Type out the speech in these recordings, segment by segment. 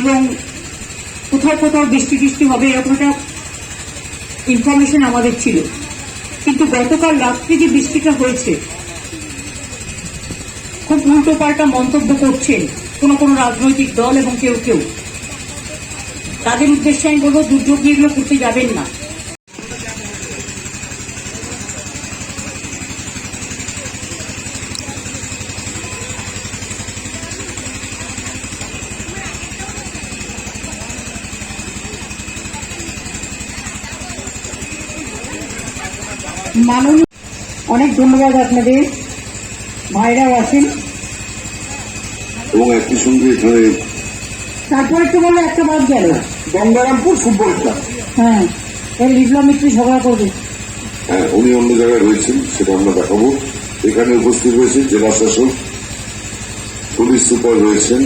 এবং কোথাও কোথাও বৃষ্টি টিষ্টি হবে এরকম একটা ইনফরমেশন আমাদের ছিল। কিন্তু গতকাল রাত্রে যে বৃষ্টিটা হয়েছে, খুব উল্টো পাল্টা মন্তব্য করছেন কোনো কোনো রাজনৈতিক দল এবং কেউ কেউ। তাদের উদ্দেশ্যে আমি বলব, দুর্যোগ এগুলো করতে যাবেন না। মাননীয় অনেক ধন্যবাদ আপনাদের। ভাইরাও আছেন। এবং একই সঙ্গে এখানে তারপর একটু বলল একটা বাদ গেল। Gangarampur football club. হ্যাঁ এর বিপ্লব মিত্র ঝগড়া করবে। হ্যাঁ উনি অন্য জায়গায় রয়েছেন সেটা আমরা দেখাবো। এখানে উপস্থিত রয়েছেন জেলা শাসক পুলিশ সুপার রয়েছেন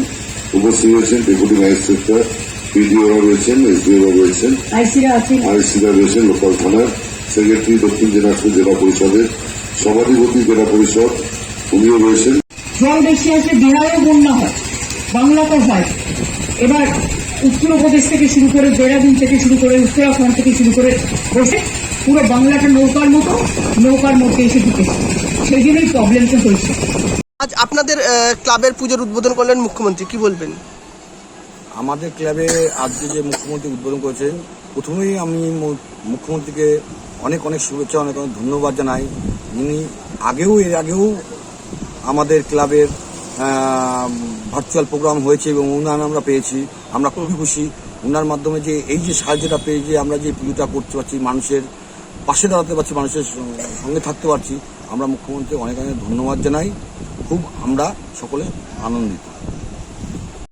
উপস্থিত রয়েছেন ডেপুটি ম্যাজিস্ট্রেটরা পিডিওরা রয়েছেন এসডিওরা রয়েছেন আইসিরা রয়েছেন লোকাল থানার। সেক্রেটারি দক্ষিণ দিনাজপুর জেলা পরিষদের সভাধিপতি জেলা পরিষদ উনিও রয়েছেন। জল বেশি আসলে বেড়ায়ও বন্যা হয় বাংলাতে হয়। এবার উত্তরপ্রদেশ থেকে শুরু করে দেরাদুন থেকে শুরু করে উত্তরাখণ্ড থেকে শুরু করে বসে পুরো বাংলাটা নৌকার মতো নৌকার মধ্যে এসে ঢুকেছে সেই জন্যই প্রবলেমটা হয়েছে। আজ আপনাদের ক্লাবের পুজোর উদ্বোধন করলেন মুখ্যমন্ত্রী কি বলবেন? আমাদের ক্লাবে আজকে যে মুখ্যমন্ত্রী উদ্বোধন করেছেন প্রথমেই আমি মুখ্যমন্ত্রীকে অনেক অনেক শুভেচ্ছা, অনেক অনেক ধন্যবাদ জানাই। যিনি আগেও, এর আগেও আমাদের ক্লাবের ভার্চুয়াল প্রোগ্রাম হয়েছে এবং উন্নয়ন আমরা পেয়েছি। আমরা খুবই খুশি। ওনার মাধ্যমে যে এই যে সাহায্যটা পেয়ে যে আমরা যে পুজোটা করতে পারছি, মানুষের পাশে দাঁড়াতে পারছি, মানুষের সঙ্গে থাকতে পারছি, আমরা মুখ্যমন্ত্রী অনেক অনেক ধন্যবাদ জানাই। খুব আমরা সকলে আনন্দিত।